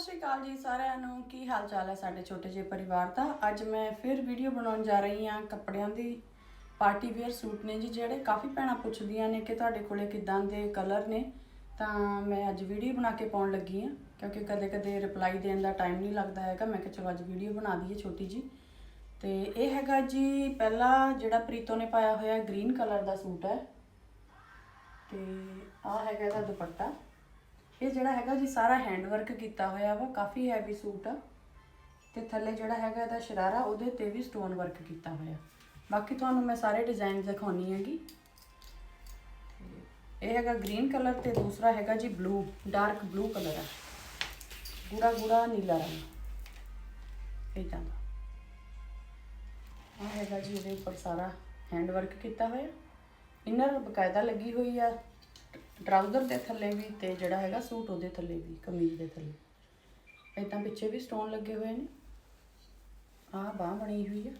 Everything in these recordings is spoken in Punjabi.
ਸ਼੍ਰੀ ਅਕਾਲ ਜੀ ਸਾਰਿਆਂ ਨੂੰ। ਕੀ ਹਾਲ ਚਾਲ ਹੈ ਸਾਡੇ ਛੋਟੇ ਜਿਹੇ ਪਰਿਵਾਰ ਦਾ? ਅੱਜ ਮੈਂ ਫਿਰ ਵੀਡੀਓ ਬਣਾਉਣ ਜਾ ਰਹੀ ਹਾਂ ਕੱਪੜਿਆਂ ਦੀ ਪਾਰਟੀ ਵੇਅਰ ਸੂਟ ਨੇ ਜੀ, ਜਿਹੜੇ ਕਾਫੀ ਭੈਣਾਂ ਪੁੱਛਦੀਆਂ ਨੇ ਕਿ ਤੁਹਾਡੇ ਕੋਲੇ ਕਿਦਾਂ ਦੇ ਕਲਰ ਨੇ। ਤਾਂ ਮੈਂ ਅੱਜ ਵੀਡੀਓ ਬਣਾ ਕੇ ਪਾਉਣ ਲੱਗੀ ਹਾਂ, ਕਿਉਂਕਿ ਕਦੇ-ਕਦੇ ਰਿਪਲਾਈ ਦੇਣ ਦਾ ਟਾਈਮ ਨਹੀਂ ਲੱਗਦਾ ਹੈਗਾ। ਮੈਂ ਕਿਹਾ ਚਲੋ ਅੱਜ ਵੀਡੀਓ ਬਣਾ ਦਈਏ ਛੋਟੀ ਜੀ ਤੇ ਇਹ ਹੈਗਾ ਜੀ, ਪਹਿਲਾ ਜਿਹੜਾ ਪ੍ਰੀਤੋ ਨੇ ਪਾਇਆ ਹੋਇਆ ਗ੍ਰੀਨ ਕਲਰ ਦਾ ਸੂਟ ਹੈ। ਤੇ ਆਹ ਹੈਗਾ ਇਹਦਾ ਦੁਪੱਟਾ। ਇਹ ਜਿਹੜਾ ਹੈਗਾ ਜੀ ਸਾਰਾ ਹੈਂਡ ਵਰਕ ਕੀਤਾ ਹੋਇਆ ਵਾ, ਕਾਫੀ ਹੈਵੀ ਸੂਟ ਆ। ਤੇ ਥੱਲੇ ਜਿਹੜਾ ਹੈਗਾ ਇਹਦਾ ਸ਼ਰਾਰਾ, ਉਹਦੇ ਤੇ ਵੀ ਸਟੋਨ ਵਰਕ ਕੀਤਾ ਹੋਇਆ। ਬਾਕੀ ਤੁਹਾਨੂੰ ਮੈਂ ਸਾਰੇ ਡਿਜ਼ਾਈਨ ਦਿਖਾਉਣੀ ਹੈਗੀ। ਇਹ ਹੈਗਾ ਗ੍ਰੀਨ ਕਲਰ ਤੇ ਦੂਸਰਾ ਹੈਗਾ ਜੀ ਬਲੂ ਡਾਰਕ ਬਲੂ ਕਲਰ ਆ। ਗੂੜਾ ਗੂੜਾ ਨੀਲਾ ਰੰਗ। ਇਦਾਂ ਦਾ ਆਹ ਹੈਗਾ ਜੀ ਇਹਦੇ ਉੱਪਰ ਸਾਰਾ ਹੈਂਡ ਵਰਕ ਕੀਤਾ ਹੋਇਆ। ਇਨਰ ਬਕਾਇਦਾ ਲੱਗੀ ਹੋਈ ਆ। ਟਰਾਊਜ਼ਰ ਦੇ ਥੱਲੇ ਵੀ ਤੇ ਜਿਹੜਾ ਹੈਗਾ ਸੂਟ ਉਹਦੇ ਥੱਲੇ ਵੀ, ਕਮੀਜ਼ ਦੇ ਥੱਲੇ। ਇਦਾਂ ਪਿੱਛੇ ਵੀ ਸਟੋਨ ਲੱਗੇ ਹੋਏ ਨੇ। ਆਹ ਬਾਹ ਬਣੀ ਹੋਈ ਆ।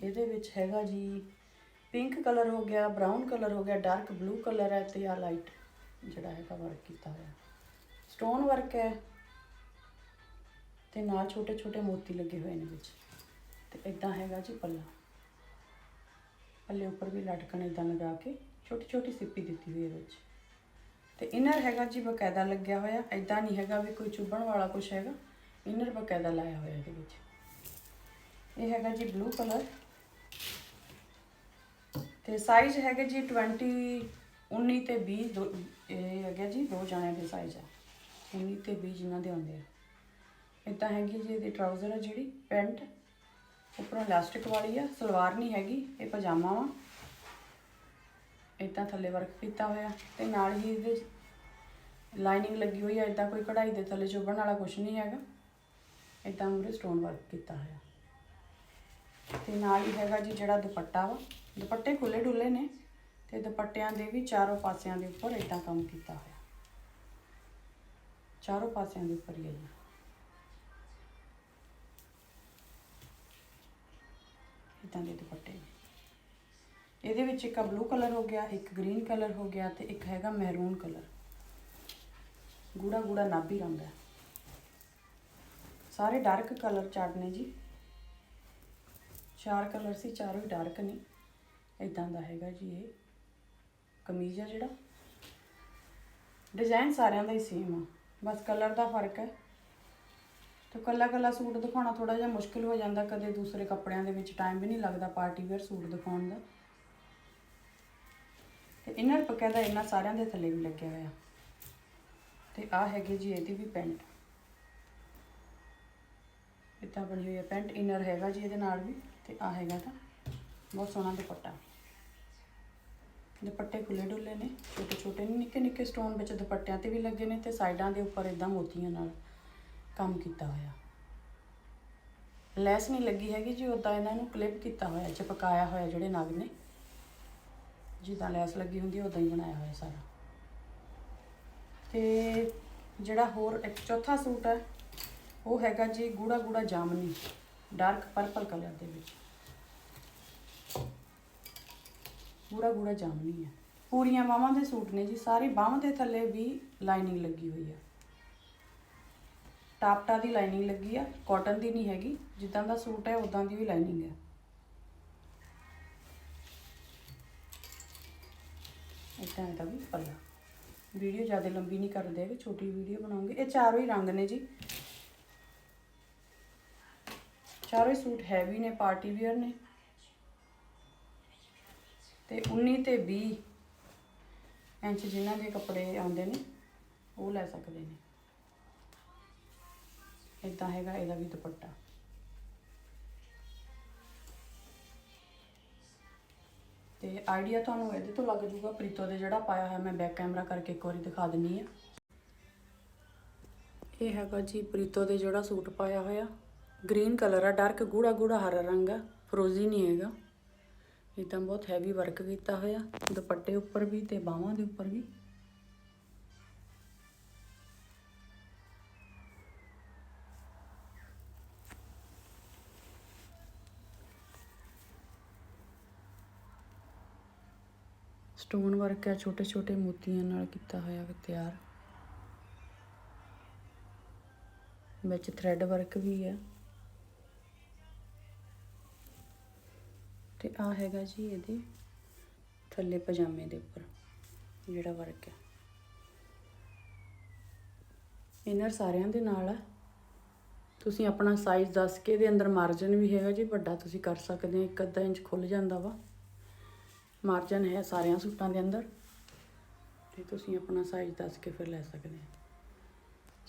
ਇਹਦੇ ਵਿੱਚ ਹੈਗਾ ਜੀ ਪਿੰਕ ਕਲਰ ਹੋ ਗਿਆ ਬਰਾਊਨ ਕਲਰ ਹੋ ਗਿਆ ਡਾਰਕ ਬਲੂ ਕਲਰ ਹੈ ਤੇ ਆ ਲਾਈਟ ਜਿਹੜਾ ਹੈਗਾ ਵਰਕ ਕੀਤਾ ਹੋਇਆ। ਸਟੋਨ ਵਰਕ ਹੈ ਤੇ ਨਾਲ ਛੋਟੇ ਛੋਟੇ ਮੋਤੀ ਲੱਗੇ ਹੋਏ ਨੇ ਵਿੱਚ। ਤੇ ਇਦਾਂ ਹੈਗਾ ਜੀ ਪੱਲਾ। ਥੱਲੇ ਉੱਪਰ ਵੀ ਲਟਕਣ ਇਦਾਂ ਲਗਾ ਕੇ, ਛੋਟੀ ਛੋਟੀ ਸਿੱਪੀ ਦਿੱਤੀ ਹੋਈ ਹੈ ਵਿੱਚ। ਤੇ ਇਨਰ ਹੈਗਾ ਜੀ ਬਕਾਇਦਾ ਲੱਗਿਆ ਹੋਇਆ ਇਦਾਂ ਨਹੀਂ ਹੈਗਾ ਵੀ ਕੋਈ ਚੁੱਭਣ ਵਾਲਾ ਕੁਝ ਹੈਗਾ, ਇਨਰ ਬਕਾਇਦਾ ਲਾਇਆ ਹੋਇਆ ਇਹਦੇ ਵਿੱਚ। ਇਹ ਹੈਗਾ ਜੀ ਬਲੂ ਕਲਰ। ਤੇ ਸਾਈਜ਼ ਹੈਗਾ ਜੀ 20 19 ਤੇ 20 ਦੋ- ਇਹ ਹੈਗਾ ਜੀ, ਦੋ ਜਣਿਆਂ ਦੇ ਸਾਈਜ਼ ਆ। 19 ਤੇ 20 ਜਿਨ੍ਹਾਂ ਦੇ ਹੁੰਦੇ ਆ। ਇਦਾਂ ਹੈਗੀ ਜੀ ਇਹਦੀ ਟਰਾਊਜ਼ਰ ਆ ਜਿਹੜੀ, ਪੈਂਟ। ਉੱਪਰੋਂ ਇਲਾਸਟਿਕ ਵਾਲੀ ਆ, ਸਲਵਾਰ ਨਹੀਂ ਹੈਗੀ, ਇਹ ਪਜਾਮਾ ਵਾ। ਇਦਾਂ ਥੱਲੇ ਵਰਕ ਕੀਤਾ ਹੋਇਆ, ਤੇ ਨਾਲ ਹੀ ਇਹਦੇ ਲਾਈਨਿੰਗ ਲੱਗੀ ਹੋਈ ਆ, ਇਦਾਂ ਕੋਈ ਕਢਾਈ ਦੇ ਥੱਲੇ ਚੁੱਭਣ ਵਾਲਾ ਕੁਝ ਨਹੀਂ ਹੈਗਾ। ਇਦਾਂ ਮੂਰੇ ਸਟੋਨ ਵਰਕ ਕੀਤਾ ਹੋਇਆ। ਤੇ ਨਾਲ ਹੀ ਹੈਗਾ ਜੀ ਜਿਹੜਾ ਦੁਪੱਟਾ ਵਾ, ਦੁਪੱਟੇ ਖੁੱਲੇ ਡੁੱਲੇ ਨੇ, ਤੇ ਦੁਪੱਟਿਆਂ ਦੇ ਵੀ ਚਾਰੋਂ ਪਾਸਿਆਂ ਦੇ ਉੱਪਰ ਇਦਾਂ ਕੰਮ ਕੀਤਾ ਹੋਇਆ। ਚਾਰੋਂ ਪਾਸਿਆਂ ਦੇ ਉੱਪਰ ਹੀ ਹੈ ਇਦਾਂ ਦੇ ਦੁਪੱਟੇ ਨੇ। ਇਹਦੇ ਵਿੱਚ ਇੱਕ ਬਲੂ ਕਲਰ ਹੋ ਗਿਆ, ਇੱਕ ਗ੍ਰੀਨ ਕਲਰ ਹੋ ਗਿਆ ਤੇ ਇੱਕ ਹੈਗਾ ਮਹਿਰੂਨ ਕਲਰ ਗੂੜਾ ਗੂੜਾ ਨਾਭੀ ਰੰਗ ਹੈ। ਸਾਰੇ ਡਾਰਕ ਕਲਰ ਚਾਰਟ ਨੇ ਜੀ। ਚਾਰ ਕਲਰ ਸੀ, ਚਾਰੋਂ ਹੀ ਡਾਰਕ ਨੇ। ਇਦਾਂ ਦਾ ਹੈਗਾ ਜੀ ਇਹ। ਕਮੀਜ਼ ਆ ਜਿਹੜਾ। ਡਿਜ਼ਾਈਨ ਸਾਰਿਆਂ ਦਾ ਹੀ ਸੇਮ ਆ। ਬਸ ਕਲਰ ਦਾ ਫ਼ਰਕ ਹੈ। ਤੇ ਕੱਲਾ ਕੱਲਾ ਸੂਟ ਦਿਖਾਉਣਾ ਥੋੜਾ ਜਿਹਾ ਮੁਸ਼ਕਿਲ ਹੋ ਜਾਂਦਾ, ਕਦੇ ਦੂਸਰੇ ਕੱਪੜਿਆਂ ਦੇ ਵਿੱਚ ਟਾਈਮ ਵੀ ਨਹੀਂ ਲੱਗਦਾ ਪਾਰਟੀ ਵੇਅਰ ਸੂਟ ਦਿਖਾਉਣ ਦਾ। ਤੇ ਇਨਰ ਬਕਾਇਦਾ ਇਹਨਾਂ ਸਾਰਿਆਂ ਦੇ ਥੱਲੇ ਵੀ ਲੱਗਿਆ ਹੋਇਆ। ਤੇ ਆ ਹੈਗੀ ਜੀ ਇਹਦੀ ਵੀ ਪੈਂਟ। ਇਦਾਂ ਬਣੀ ਹੋਈ ਹੈ ਪੈਂਟ ਇਨਰ ਹੈਗਾ ਜੀ ਇਹਦੇ ਨਾਲ ਵੀ, ਤੇ ਆ ਹੈਗਾ ਤਾਂ, ਬਹੁਤ ਸੋਹਣਾ ਦੁਪੱਟਾ। ਦੁਪੱਟੇ ਖੁੱਲੇ ਡੁੱਲੇ ਨੇ ਛੋਟੇ ਛੋਟੇ ਨੇ ਨਿੱਕੇ ਨਿੱਕੇ ਸਟੋਨ ਵਿੱਚ ਦੁਪੱਟਿਆਂ ਤੇ ਵੀ ਲੱਗੇ ਨੇ ਤੇ ਸਾਈਡਾਂ ਦੇ ਉੱਪਰ ਇਦਾਂ ਮੋਤੀਆਂ ਨਾਲ। ਕੰਮ ਕੀਤਾ ਹੋਇਆ। ਲੈਸ ਨਹੀਂ ਲੱਗੀ ਹੈਗੀ ਜੀ ਉਦਾਂ ਇਹਨਾਂ ਨੂੰ ਕਲਿੱਪ ਕੀਤਾ ਹੋਇਆ, ਚਿਪਕਾਇਆ ਹੋਇਆ ਜਿਹੜੇ ਨਗ ਨੇ। ਜਿੱਦਾਂ ਲੈਸ ਲੱਗੀ ਹੁੰਦੀ ਹੈ ਉਦਾਂ ਹੀ ਬਣਾਇਆ ਹੋਇਆ ਸਾਰਾ। ਤੇ ਜਿਹੜਾ ਹੋਰ ਇੱਕ ਚੌਥਾ ਸੂਟ ਹੈ, ਉਹ ਹੈਗਾ ਜੀ ਗੂੜਾ ਗੂੜਾ ਜਾਮਨੀ ਡਾਰਕ ਪਰਪਲ ਕਲਰ ਦੇ ਵਿੱਚ। ਗੂੜਾ ਗੂੜਾ ਜਾਮਨੀ ਹੈ। ਪੂਰੀਆਂ ਬਾਹਾਂ ਦੇ ਸੂਟ ਨੇ ਜੀ, ਸਾਰੀ ਬਾਹਾਂ ਦੇ ਥੱਲੇ ਵੀ ਲਾਈਨਿੰਗ ਲੱਗੀ ਹੋਈ ਹੈ। ਟਾਪਟਾ ਦੀ ਲਾਈਨਿੰਗ ਲੱਗੀ ਆ ਕਾਟਨ ਦੀ ਨਹੀਂ ਹੈਗੀ, ਜਿੱਦਾਂ ਦਾ ਸੂਟ ਹੈ ਉਦਾਂ ਦੀ ਵੀ ਲਾਈਨਿੰਗ ਹੈ। ਇਦਾਂ ਇਹਦਾ ਵੀ ਪੱਲਾ। ਵੀਡੀਓ ਜ਼ਿਆਦਾ ਲੰਬੀ ਨਹੀਂ ਕਰਦੇ ਹੈਗੇ ਛੋਟੀ ਵੀਡੀਓ ਬਣਾਉਂਗੇ। ਇਹ ਚਾਰੋਂ ਹੀ ਰੰਗ ਨੇ ਜੀ। ਚਾਰੋਂ ਹੀ ਸੂਟ ਹੈਵੀ ਨੇ ਪਾਰਟੀ ਵੇਅਰ ਨੇ। ਤੇ 19 ਤੇ 20 ਇੰਚ ਜਿਨ੍ਹਾਂ ਦੇ ਕੱਪੜੇ ਆਉਂਦੇ ਨੇ, ਉਹ ਲੈ ਸਕਦੇ ਨੇ। ਇਦਾਂ ਹੈਗਾ ਇਹਦਾ ਵੀ ਦੁਪੱਟਾ। ਤੇ ਆਈਡੀਆ ਤੁਹਾਨੂੰ ਇਹਦੇ ਤੋਂ ਲੱਗ ਜੂਗਾ, ਪ੍ਰੀਤੋ ਦੇ ਜਿਹੜਾ ਪਾਇਆ ਹੋਇਆ, ਮੈਂ ਬੈਕ ਕੈਮਰਾ ਕਰਕੇ ਇੱਕ ਵਾਰੀ ਦਿਖਾ ਦਿੰਨੀ ਆ। ਇਹ ਹੈਗਾ ਜੀ ਪ੍ਰੀਤੋ ਦੇ ਜਿਹੜਾ ਸੂਟ ਪਾਇਆ ਹੋਇਆ। ਗ੍ਰੀਨ ਕਲਰ ਆ ਡਾਰਕ ਗੂੜਾ ਗੂੜਾ ਹਰਾ ਰੰਗ ਆ ਫਰੋਜ਼ੀ ਨਹੀਂ ਹੈਗਾ। ਇਦਾਂ ਬਹੁਤ ਹੈਵੀ ਵਰਕ ਕੀਤਾ ਹੋਇਆ, ਦੁਪੱਟੇ ਉੱਪਰ ਵੀ ਤੇ ਬਾਹਾਂ ਦੇ ਉੱਪਰ ਵੀ। ਸਟੋਨ ਵਰਕ ਹੈ ਛੋਟੇ ਛੋਟੇ ਮੋਤੀਆਂ ਨਾਲ ਕੀਤਾ ਹੋਇਆ ਵਾ ਤਿਆਰ। ਵਿੱਚ ਥ੍ਰੈਡ ਵਰਕ ਵੀ ਹੈ ਤੇ ਆ ਹੈਗਾ ਜੀ ਇਹਦੇ ਥੱਲੇ ਪਜਾਮੇ ਦੇ ਉੱਪਰ, ਜਿਹੜਾ ਵਰਕ ਹੈ ਇਨਰ ਸਾਰਿਆਂ ਦੇ ਨਾਲ ਆ। ਤੁਸੀਂ ਆਪਣਾ ਸਾਈਜ਼ ਦੱਸ ਕੇ ਇਹਦੇ ਅੰਦਰ ਮਾਰਜਨ ਵੀ ਹੈਗਾ ਜੀ, ਵੱਡਾ ਤੁਸੀਂ ਕਰ ਸਕਦੇ ਹੋ ਇੱਕ ਅੱਧਾ ਇੰਚ ਖੁੱਲ ਜਾਂਦਾ ਵਾ। ਮਾਰਜਨ ਹੈ ਸਾਰਿਆਂ ਸੂਟਾਂ ਦੇ ਅੰਦਰ। ਤੇ ਤੁਸੀਂ ਆਪਣਾ ਸਾਈਜ਼ ਦੱਸ ਕੇ ਫਿਰ ਲੈ ਸਕਦੇ ਹੋ।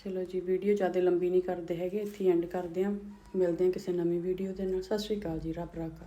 ਚਲੋ ਜੀ ਵੀਡੀਓ ਜ਼ਿਆਦਾ ਲੰਬੀ ਨਹੀਂ ਕਰਦੇ ਹੈਗੇ, ਇੱਥੇ ਐਂਡ ਕਰਦੇ ਹਾਂ। ਮਿਲਦੇ ਹਾਂ ਕਿਸੇ ਨਵੀਂ ਵੀਡੀਓ ਦੇ ਨਾਲ। ਸਤਿ ਸ਼੍ਰੀ ਅਕਾਲ ਜੀ, ਰੱਬ ਰਾਖਾ।